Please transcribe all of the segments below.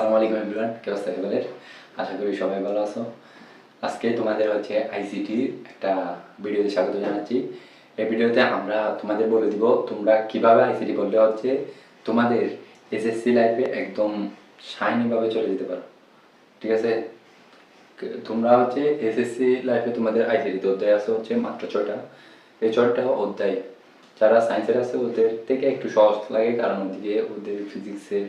আসসালামু আলাইকুম এভরিওয়ান কি অবস্থা এবারের? আশা করি সবাই ভালো আছো। আজকে তোমাদের হচ্ছে একটা ভিডিওতে স্বাগত জানাচ্ছি। এই ভিডিওতে আমরা তোমাদের বলে দিব তোমরা কীভাবে আইসিটি হচ্ছে তোমাদের এসএসসি লাইফে একদম শাইনি ভাবে চলে যেতে পারো। ঠিক আছে? তোমরা হচ্ছে এসএসসি লাইফে তোমাদের আইসিটিতে অধ্যায় আছে হচ্ছে মাত্র ছয়টা। এই ছয়টা অধ্যায়, যারা সায়েন্সের আছে ওদের থেকে একটু সহজ লাগে, কারণ ওদিকে ওদের ফিজিক্সের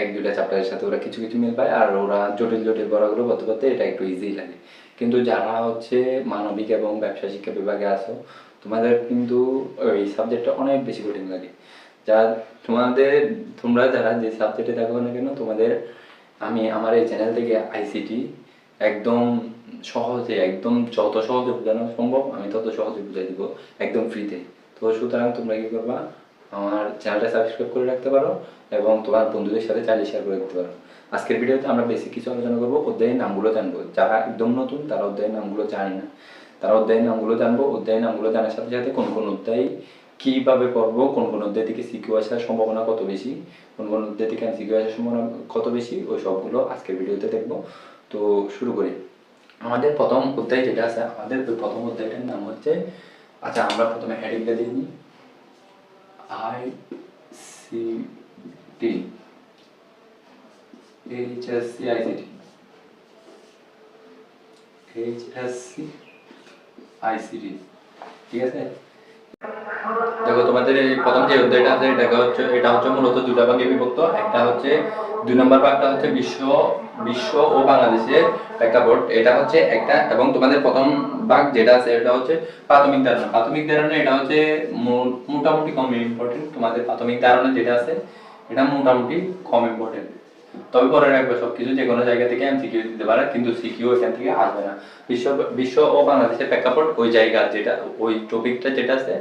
এক দুটা চ্যাপ্টারের সাথে ওরা কিছু কিছু মিল পায়, আর ওরা জটিল জটিল পড়াগুলো করতে করতে এটা একটু ইজি লাগে। কিন্তু যারা হচ্ছে মানবিক এবং ব্যবসা শিক্ষা বিভাগে আসো, তোমাদের কিন্তু ওই সাবজেক্টটা অনেক বেশি কঠিন লাগে। যা, তোমাদের, তোমরা যারা যে সাবজেক্টে দেখো না কেন, তোমাদের, আমি আমার এই চ্যানেল থেকে আইসিটি একদম সহজে, একদম যত সহজে বোঝানো সম্ভব, আমি তত সহজে বুঝাই দিব একদম ফ্রিতে তো। সুতরাং তোমরা কি করবা? আমার চ্যানেলটা সাবস্ক্রাইব করে রাখতে পারো। এবং তোমার বন্ধুদের সাথে চাইলে শেয়ার করে রাখতে পারো। আজকের ভিডিওতে আমরা বেসিক কিছু আলোচনা করব, অধ্যায়ের নামগুলো জানব। যারা একদম নতুন, তারা অধ্যায়ের নামগুলো জানে না। তারা অধ্যায়ের নামগুলো জানব, অধ্যায়ের নামগুলো জানার সাথে সাথে কোন কোন অধ্যায় কীভাবে পড়ব, কোন কোন অধ্যায় থেকে সিকিউ আসার সম্ভাবনা কত বেশি, কোন কোন অধ্যায় থেকে সিকিউ আসার সম্ভাবনা কত বেশি, ওই সবগুলো আজকের ভিডিওতে দেখব। তো শুরু করি। আমাদের প্রথম অধ্যায় যেটা আছে, আমাদের প্রথম অধ্যায়টার নাম হচ্ছে আচ্ছা আমরা প্রথমে হেডিংটা দিয়ে নিই। I C T HSC ICT HSC ICT ঠিক আছে? দেখো, তোমাদের এই প্রথম যে অধ্যায়টা আছে, এটা হচ্ছে এটা হচ্ছে মূলত দুটা ভাগে বিভক্ত। একটা হচ্ছে দুই নম্বর ভাগটা হচ্ছে বিশ্ব বিশ্ব ও বাংলাদেশের এটা হচ্ছে একটা এবং তোমাদের প্রথম ভাগ যেটা আছে, এটা হচ্ছে প্রাথমিক ধারণা। প্রাথমিক ধারণা, এটা হচ্ছে মোটামুটি কম ইম্পর্টেন্ট তোমাদের প্রাথমিক ধারণা যেটা আছে এটা মোটামুটি কম ইম্পর্টেন্ট তবে পরে রাখবে, সবকিছু যে কোনো জায়গা থেকে এমসিকিউ দিতে পারে, কিন্তু সিকিউ এখান থেকে আসবে না। বিশ্ব বিশ্ব ও বাংলাদেশের প্রেক্ষাপট ওই জায়গা যেটা, ওই টপিকটা যেটা আছে,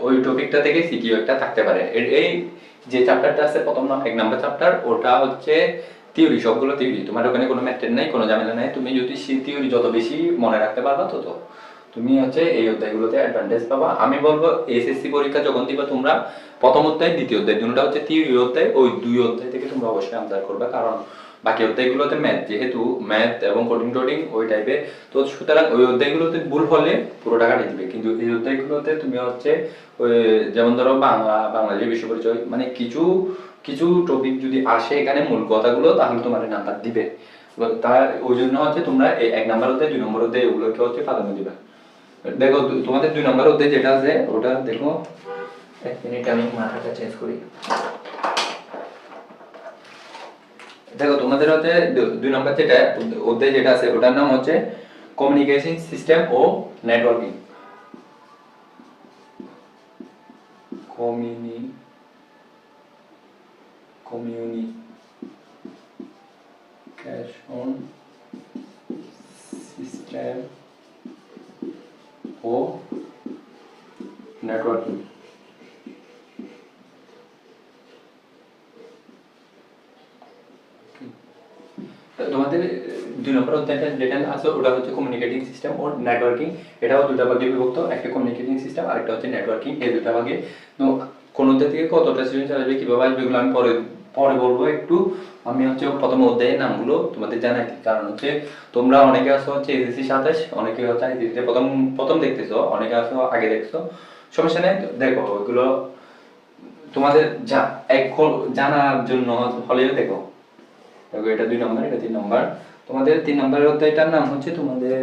ওই- টপিকটা থেকে সিকিউ একটা থাকতে পারে। এই যে চ্যাপ্টারটা আছে, প্রথম এক নাম্বার চ্যাপ্টার ওটা হচ্ছে থিওরি সবগুলো থিওরি তোমার ওখানে কোনো ম্যাটের নাই, কোনো ঝামেলা নাই। তুমি যদি সেই থিওরি যত বেশি মনে রাখতে পারবা, তত। তুমি হচ্ছে এই অধ্যায়গুলোতে অ্যাডভান্টেজ পাবা। আমি বলব এসএসসি পরীক্ষা যখন দিবা তোমরা, প্রথম অধ্যায়, দ্বিতীয় অধ্যায় দুটোটা হচ্ছে থিওরি অধ্যায়, ওই দুই অধ্যায় থেকে তোমরা অবশ্যই আনসার করবে। কারণ বাকি অধ্যায়গুলোতে ম্যাথ যেহেতু ম্যাথ এবং কোডিং টোডিং, ওই টাইপের তো সুতরাং ওই অধ্যায়গুলোতে ভুল হলে পুরো টাকা দিবে। কিন্তু এই অধ্যায়গুলোতে তুমি হচ্ছে যেমন ধরো বাংলা, বাংলাদেশের বিশ্ব পরিচয় মানে কিছু কিছু টপিক যদি আসে এখানে মূল কথাগুলো, তাহলে তোমার নাম্বার দিবে। তার, ওই জন্য হচ্ছে তোমরা এক নাম্বার অধ্যায়, দুই নম্বর অধ্যায়, এগুলোকে হচ্ছে প্রাধান্য দিবে। দেখো তোমাদের দুই নম্বর অধ্যায় যেটা আছে, ওটা দেখো। এক মিনিট, আমি মাথাটা চেঞ্জ করি। দেখো, তোমাদের হচ্ছে দুই নম্বর যেটা, অধ্যায় যেটা আছে, ওটার নাম হচ্ছে কমিউনিকেশন সিস্টেম ও নেটওয়ার্কিং কমিউনি কমিউনি কমিউনিকেশন সিস্টেম ও নেটওয়ার্কিং তোমাদের দুই নম্বর অধ্যায়টা যেটা আছে, ওটা হচ্ছে কমিউনিকেটিং সিস্টেম ও নেটওয়ার্কিং এটাও দুটা ভাগে বিভক্ত, একটা কমিউনিকেটিং সিস্টেম আর একটা হচ্ছে নেটওয়ার্কিং এই দুটা ভাগে তো কোন অধ্যায় থেকে কতটা স্টুডেন্ট আসবে কীভাবে আসবে, এগুলো আমি পরে পরে বলব একটু, আমি হচ্ছে প্রথম অধ্যায়ের নামগুলো তোমাদের জানাই। কারণ হচ্ছে তোমরা অনেকে আসো হচ্ছে এসএসসি সাতাশ, অনেকে হচ্ছে প্রথম প্রথম দেখতেছো, অনেকে আসো আগে দেখছ, সমস্যা নেই, দেখো ওইগুলো তোমাদের জানার জন্য হলেও দেখো দেখো এটা দুই নম্বর, এটা তিন নম্বর তোমাদের তিন নম্বরের অধ্যায়টার নাম হচ্ছে তোমাদের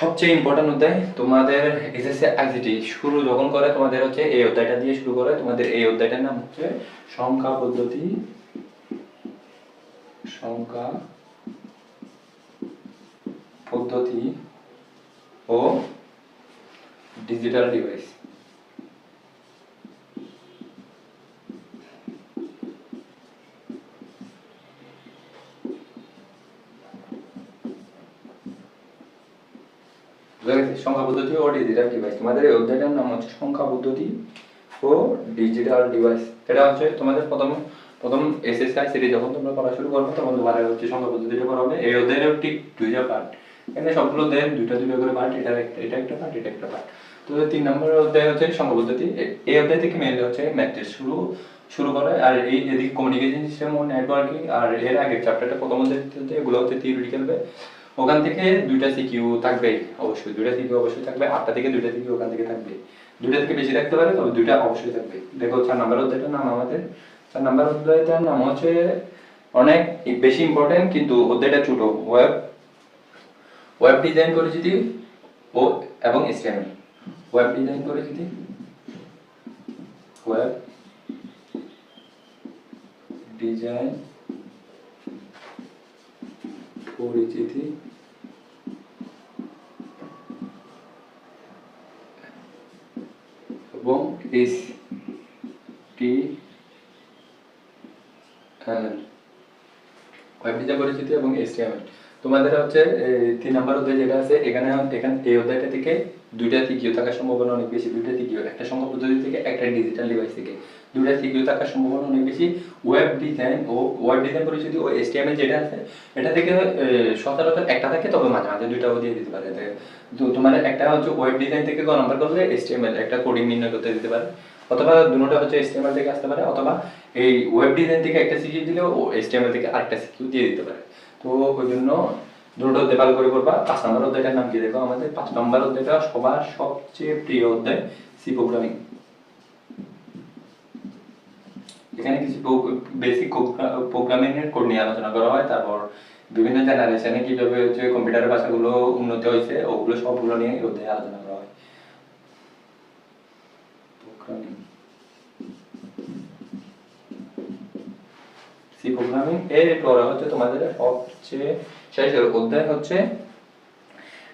সবচেয়ে ইম্পর্টেন্ট অধ্যায় তোমাদের এসএসসি আইসিটি শুরু যখন করে, তোমাদের হচ্ছে এই অধ্যায়টা দিয়ে শুরু করে। তোমাদের এই অধ্যায়টার নাম হচ্ছে সংখ্যা পদ্ধতি। সংখ্যা পদ্ধতি ও ডিজিটাল ডিভাইস সংখ্যা পদ্ধতি ও ডিজিটাল ডিভাইস। তোমাদের এই অধ্যায়টার নাম হচ্ছে সংখ্যা পদ্ধতি ও ডিজিটাল ডিভাইস। এটা হচ্ছে তোমাদের প্রথম প্রথম এসএসআই সিটি যখন তোমরা পড়া শুরু করবে, তখন তোমার হচ্ছে সংখ্যা পদ্ধতিটা পড়া হবে। এই অধ্যায়ের ঠিক দুইটা পার্ট এখানে সবগুলো দেন দুইটা দুইটা করে পার্ট এটা এটা একটা পার্ট এটা একটা পার্ট তো তিন নম্বর অধ্যায় হচ্ছে সংখ্যা পদ্ধতি। এই অধ্যায় থেকে মেনলি হচ্ছে ম্যাথের শুরু শুরু করে। আর এই এদিকে কমিউনিকেশন সিস্টেম ও নেটওয়ার্কিং আর এর আগে চ্যাপ্টারটা প্রথম অধ্যায়তে এগুলো হচ্ছে থিওরিটিক্যাল ওখান থেকে দুইটা সিকিউ থাকবে অবশ্যই। দুইটা সিকিউ অবশ্যই থাকবে, আটটা থেকে দুইটা সিকিউ ওখান থেকে থাকবে। দুইটা থেকে বেশি থাকতে পারে, তবে দুইটা অবশ্যই থাকবে। দেখো, চার নাম্বার অধ্যায়টার নাম আমাদের। চার নাম্বার অধ্যায়টার নাম হচ্ছে অনেক বেশি ইম্পর্টেন্ট কিন্তু অধ্যায়টা ছোট। ওয়েব ওয়েব ডিজাইন পরিচিতি ও এবং এসটিএমএল ওয়েব ডিজাইন পরিচিতি। ওয়েব ডিজাইন পরিচিতি। এবং এস টি কয়েকটি যা পরিচিতি এবং এসটিএমএল তোমাদের হচ্ছে তিন নাম্বার অধ্যায় যেটা আছে, এখানে এখানে, এই অধ্যায়টা থেকে দুইটা সিকিউ থাকার সম্ভাবনা অনেক বেশি, দুইটা সিকিউ একটা সংখ্যা পদ্ধতি থেকে, একটা ডিজিটাল ডিভাইস থেকে। দুইটা সিকিউ থাকার সম্ভাবনা অনেক বেশি ওয়েব ডিজাইন ও ওয়েব ডিজাইন পরিচিতি ও এসটিএমএল যেটা আছে, এটা থেকে সচরাচর একটা থাকে, তবে মাঝে মাঝে দুইটাও দিয়ে দিতে পারে। তো- তোমার একটা হচ্ছে ওয়েব ডিজাইন থেকে গ নাম্বার করলে এসটিএমএল একটা কোডিং নির্ণয় করতে দিতে পারে। অথবা দুটোটা হচ্ছে এসটিএমএল থেকে আসতে পারে, অথবা এই ওয়েব ডিজাইন থেকে একটা সিকিউ দিলেও এসটিএমএল থেকে আরেকটা সিকিউ দিয়ে দিতে পারে। তো ওই জন্য দুটো অধ্যায় করে করবা পাঁচ নম্বর অধ্যায়টার নাম কি দেখো? আমাদের পাঁচ নম্বর অধ্যায়টা সবার সবচেয়ে প্রিয় অধ্যায়, সি প্রোগ্রামিং এখানে কিছু বেসিক প্রোগ্রামিং এর কোড নিয়ে আলোচনা করা হয়। তারপর বিভিন্ন জেনারেশনে কীভাবে হচ্ছে কম্পিউটারের ভাষাগুলো উন্নতি হয়েছে, ওগুলো সবগুলো নিয়ে অধ্যায়ে আলোচনা করা হয়। প্রোগ্রামিং সি প্রোগ্রামিং এর পরে হচ্ছে তোমাদের সবচেয়ে শেষের অধ্যায় হচ্ছে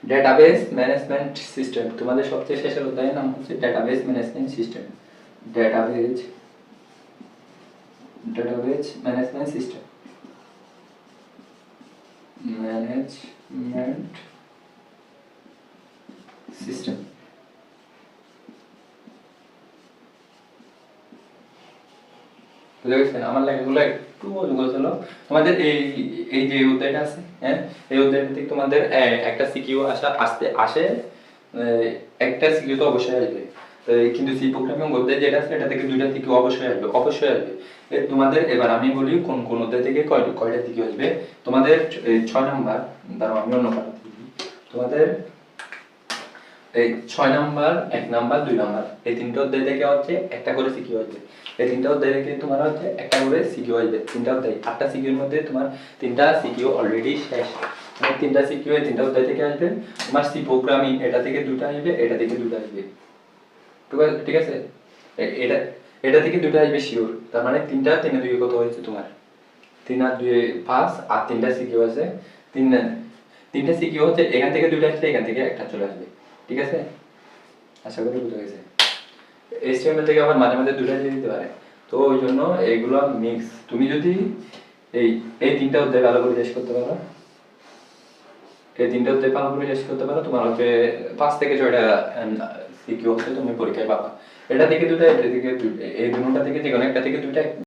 ডেটাবেস ম্যানেজমেন্ট সিস্টেম তোমাদের সবচেয়ে শেষের অধ্যায়ের নাম হচ্ছে database management system database database management system management system বুঝে গেছে আমার লেখাগুলো তোমাদের হ্যাঁ থেকে একটা অবশ্যই যেটা আছে থেকে অবশ্যই আসবে অবশ্যই আসবে। তোমাদের, এবার আমি বলি কোন কোন অধ্যায় থেকে কয়টা কয়টা সিকিউ আসবে। তোমাদের ছয় নাম্বার দাঁড়াও আমি অন্য তোমাদের এই ছয় নাম্বার, এক নাম্বার, দুই নাম্বার। এই তিনটা অধ্যায় থেকে হচ্ছে একটা করে সিকিউ আসবে এই তিনটা অধ্যায় থেকে তোমার হচ্ছে একটা করে সিকিউ আসবে তিনটা অধ্যায়, আটটা সিকিউর মধ্যে তোমার তিনটা সিকিউ অলরেডি শেষ। মানে তিনটা সিকিউ এই তিনটা অধ্যায় থেকে আসবে, তোমার সি প্রোগ্রামিং এটা থেকে দুটো আসবে, এটা থেকে দুটো আসবে। ঠিক আছে- এটা এটা থেকে দুটো আসবে শিওর তার মানে তিনটা, তিনে দুই কত হয়েছে তোমার? তিন আর দুই পাঁচ, আর তিনটা সিকিউ আছে। তিন, তিনটা সিকিউ হচ্ছে এখান থেকে দুইটা আসলে এখান থেকে একটা চলে আসবে। ঠিক আছে? আশা করি বুঝে গেছে HTML থেকে আবার মাঝে মাঝে দুইটা দিয়ে দিতে পারে। তো ওই জন্য এগুলো মিক্স তুমি যদি এই এই তিনটা অধ্যায় ভালো করে শেষ করতে পারো। এই তিনটা অধ্যায় ভালো করে শেষ করতে পারো, তোমার হচ্ছে পাঁচ থেকে ছয়টা সিকিউ হচ্ছে তুমি পরীক্ষায় পাবা। এটা থেকে দুটা এটা থেকে এই দুটা থেকে যে কোনো একটা থেকে দুইটা